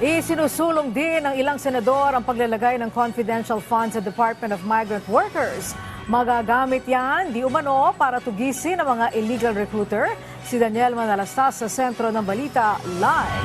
Isinusulong din ng ilang senador ang paglalagay ng confidential funds sa Department of Migrant Workers. Magagamit yan di umano para tugisin ang mga illegal recruiter. Si Daniel Manalastas sa sentro ng balita live.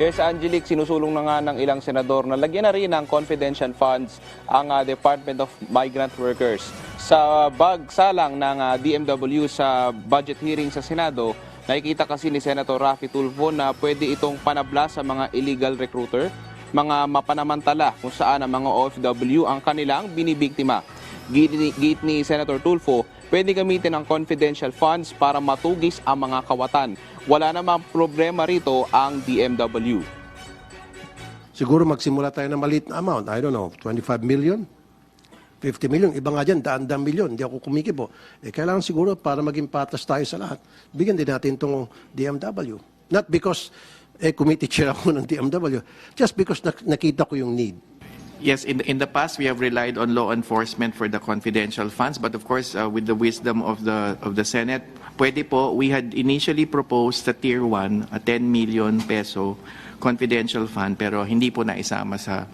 Yes, Angelique, sinusulong na nga ng ilang senador na lagyan na rin ng confidential funds ang ah, Department of Migrant Workers. Sa bagsalang ng ah, DMW sa budget hearing sa Senado, nakikita kasi ni Senator Rafi Tulfo na pwede itong panabla sa mga illegal recruiter, mga mapanamantala kung saan ang mga OFW ang kanilang binibiktima. Git ni Senator Tulfo, pwede gamitin ang confidential funds para matugis ang mga kawatan. Wala namang problema rito ang DMW. Siguro magsimula tayo ng maliit na amount. I don't know, 25 million? 50 million. Iba nga dyan, daan-daan milyon. Hindi ako kumikibo. Eh, kailangan siguro para maging patas tayo sa lahat. Bigyan din natin itong DMW. Not because eh, committee chair ako ng DMW. Just because nak- nakita ko yung need. Yes, in the, in the past we have relied on law enforcement for the confidential funds, but of course uh, with the wisdom of the of the Senate, pwede po we had initially proposed sa tier 1 a 10 million peso confidential fund pero hindi po naisama sa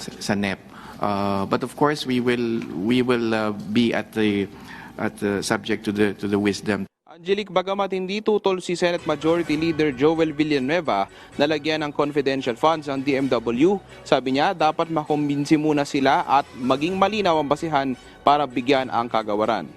sa, sa NEP. Uh, but of course we will we will uh, be at the at the subject to the to the wisdom Angelique, bagamat hindi tutol si Senate Majority Leader Joel Villanueva na lagyan ng confidential funds ang DMW, sabi niya dapat makumbinsi muna sila at maging malinaw ang basihan para bigyan ang kagawaran.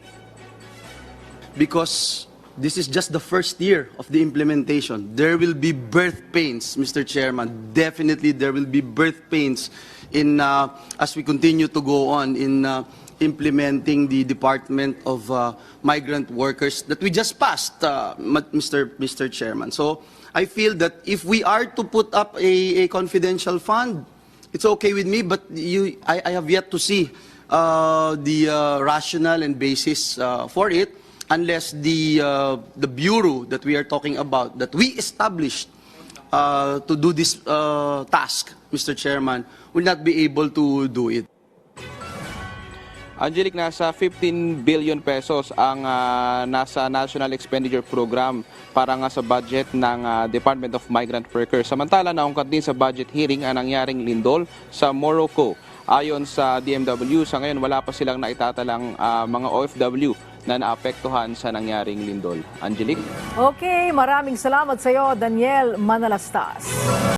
because this is just the first year of the implementation. There will be birth pains, Mr. Chairman. Definitely, there will be birth pains in uh, as we continue to go on in uh, implementing the Department of uh, Migrant Workers that we just passed, uh, Mr. Mr. Chairman. So I feel that if we are to put up a, a confidential fund, it's okay with me, but you, I, I have yet to see uh, the uh, rationale and basis uh, for it unless the, uh, the bureau that we are talking about, that we established uh, to do this uh, task, Mr. Chairman, will not be able to do it. Angelique, nasa 15 billion pesos ang ah, nasa National Expenditure Program para nga sa budget ng ah, Department of Migrant Workers. Samantala, naungkat din sa budget hearing ang nangyaring lindol sa Morocco. Ayon sa DMW, sa ngayon wala pa silang naitatalang ah, mga OFW na naapektuhan sa nangyaring lindol. Angelique? Okay, maraming salamat sa iyo, Daniel Manalastas.